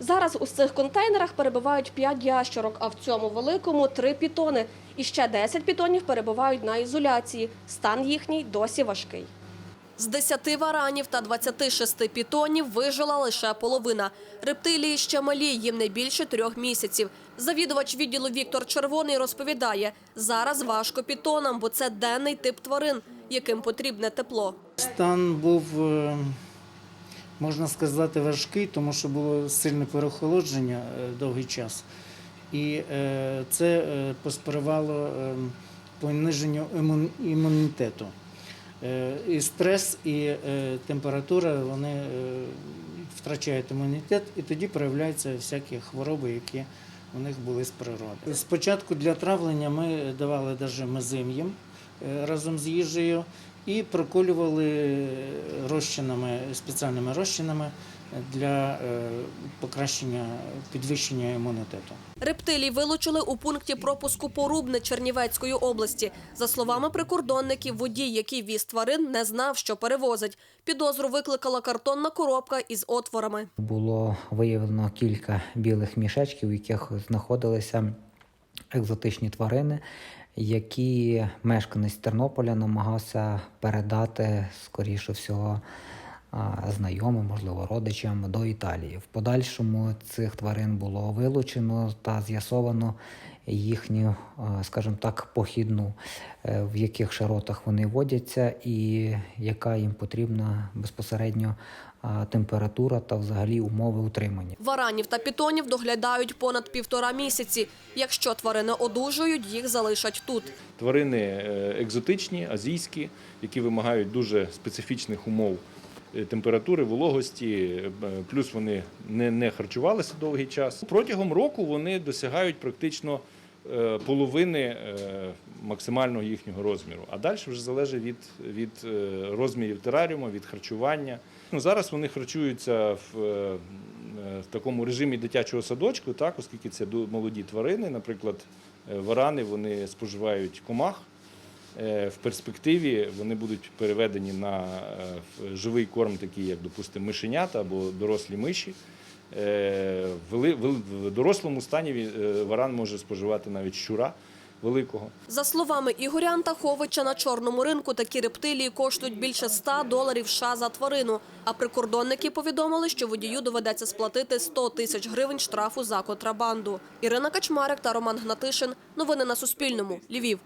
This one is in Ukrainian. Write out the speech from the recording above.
Зараз у цих контейнерах перебувають 5 ящерок, а в цьому великому 3 пітони. І ще 10 пітонів перебувають на ізоляції. Стан їхній досі важкий. З 10 варанів та 26 пітонів вижила лише половина. Рептилії ще малі, їм не більше трьох місяців. Завідувач відділу Віктор Червоний розповідає, зараз важко пітонам, бо це денний тип тварин, яким потрібне тепло. Стан був, е, можна сказати, важкий, тому що було сильне переохолодження е, довгий час. І е, це е, е, пониженню імунітету. І стрес, і температура вони втрачають імунітет, і тоді проявляються всякі хвороби, які у них були з природи. Спочатку для травлення ми давали навіть мезим разом з їжею і проколювали розчинами, спеціальними розчинами для е, покращення підвищення імунітету. Рептилій вилучили у пункті пропуску Порубне Чернівецької області. За словами прикордонників, водій, який віз тварин, не знав, що перевозить. Підозру викликала картонна коробка із отворами. Було виявлено кілька білих мішечків, в яких знаходилися екзотичні тварини, які мешканець Тернополя намагався передати, скоріше всього, знайомим, можливо, родичам до Італії. В подальшому цих тварин було вилучено та з'ясовано їхню, скажімо так, похідну, е, в яких широтах вони водяться, і яка їм потрібна безпосередньо температура та взагалі умови утримання. Варанів та пітонів доглядають понад півтора місяці. Якщо тварини одужують, їх залишать тут. Тварини е, екзотичні, азійські, які вимагають дуже специфічних умов е, температури, вологості, е, плюс вони не, не харчувалися довгий час. Протягом року вони досягають практично половини максимального їхнього розміру. А далі вже залежить від, від розмірів тераріуму, від харчування. Ну, зараз вони харчуються в, е, в такому режимі дитячого садочку, так, оскільки це молоді тварини, наприклад, е, варани вони споживають комах. Е, В перспективі вони будуть переведені на е, живий корм, такий як, допустимо, мишенята або дорослі миші. Е, В дорослому стані е, варан може споживати навіть щура великого. За словами Ігоря Антаховича, на чорному ринку такі рептилії коштують більше 100 доларів США за тварину. А прикордонники повідомили, що водію доведеться сплатити 100 тисяч гривень штрафу за контрабанду. Ірина Качмарик та Роман Гнатишин. Новини на Суспільному. Львів.